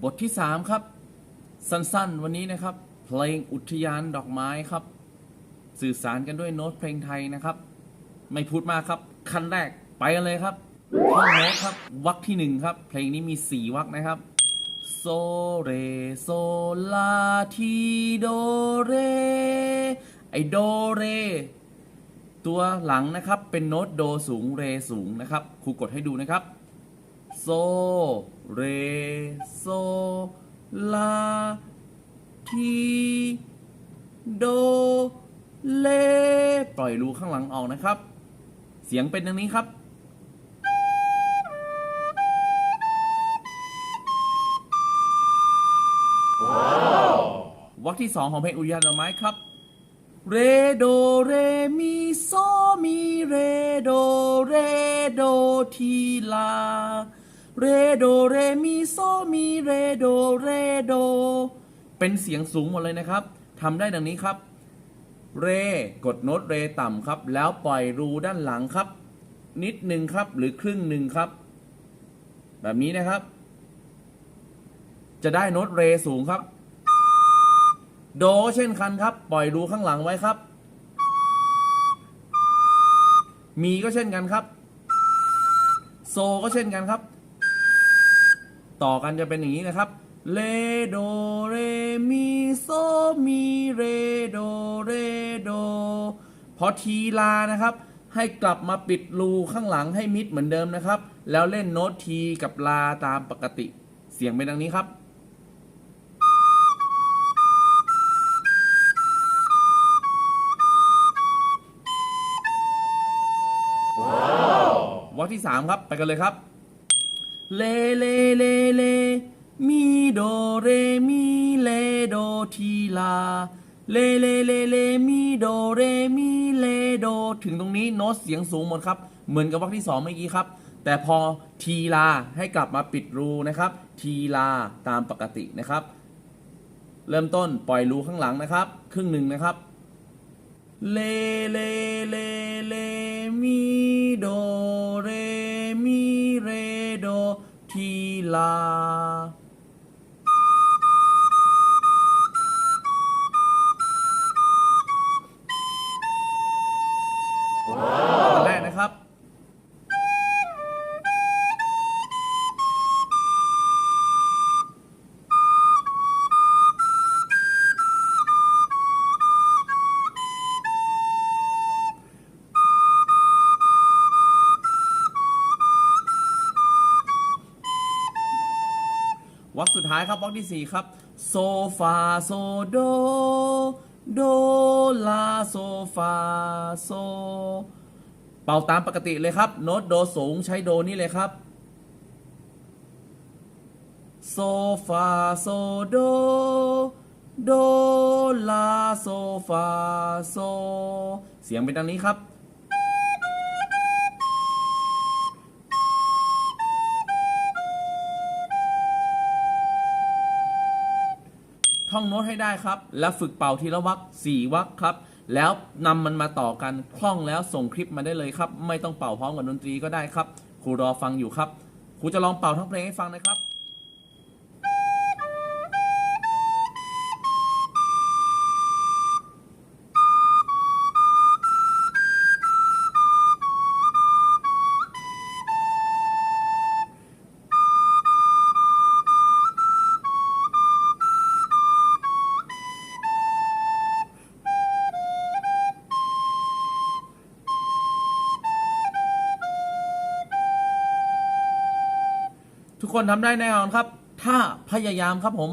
บทที่ 3 ครับ สั้นๆ วันนี้นะครับ เพลงอุทยานดอกไม้ครับ สื่อสารกันด้วยโน้ตเพลงไทยนะครับ ไม่พูดมากครับ ขั้นแรกไปกันเลยครับท่อนโน้ตครับวรรคที่หนึ่งครับ เพลงนี้มีสี่วรรคนะครับโซเรโซลาทีโดเรไอโดเรตัวหลังนะครับเป็นโน้ตโดสูงเรสูงนะครับครูกดให้ดูนะครับ โซ เร โซ ลา ที โด เล ปล่อยรูข้างหลังออกนะครับ เสียงเป็นดังนี้ครับ วรรคที่สองของเพลงอุยานดอกไม้ครับ เรโดเรมีโซมีเรโดเรโดทีลา เรโดเรมีโซมีเรโดเรโดเป็นเสียงสูงหมดเลยนะครับทำได้ดังนี้ครับ เร กดโน้ตเรต่ำครับ แล้วปล่อยรูด้านหลังครับ นิดหนึ่งครับหรือครึ่งหนึ่งครับ แบบนี้นะครับ จะได้โน้ตเรสูงครับ โดเช่นกันครับ ปล่อยรูข้างหลังไว้ครับ มีก็เช่นกันครับ โซก็เช่นกันครับ ต่อกันจะเป็นอย่างนี้นะครับเลโดเรมีโซมีเรโดเรโดพอทีลานะครับให้กลับมาปิดรูข้างหลังให้มิดเหมือนเดิมนะครับ แล้วเล่นโน้ตทีกับลาตามปกติ เสียงเป็นดังนี้ครับวรรคที่สามครับ ไปกันเลยครับ เลเลเลเลมีโดเรมีเลโดทีลาเลเลเลเลมีโดเรมีเลโดถึงตรงนี้โน้ตเสียงสูงหมดครับ เหมือนกับวรรคที่สองเมื่อกี้ครับ แต่พอทีลาให้กลับมาปิดรูนะครับ ทีลาตามปกตินะครับ เริ่มต้นปล่อยรูข้างหลังนะครับ ครึ่งหนึ่งนะครับเลเลเลเลมีโด วรรคสุดท้ายครับวรรคที่ 4 ครับโซฟาโซโดโดลาโซฟาโซเป่าตามปกติเลยครับ โน้ตโดสูงใช้โดนี่เลยครับโซฟาโซโดโดลาโซฟาโซเสียงเป็นดังนี้ครับ ท่องโน้ตให้ได้ครับ แล้วฝึกเป่าทีละวักสี่วักคครับ แล้วนำมันมาต่อกันคล่องแล้วส่งคลิปมาได้เลยครับ ไม่ต้องเป่าพร้อมกับดนตรีก็ได้ครับครูรอฟังอยู่ครับครูจะลองเป่าทั้งเพลงให้ฟังนะครับ ทุกคนทำได้แน่นอนครับ ถ้าพยายามครับผม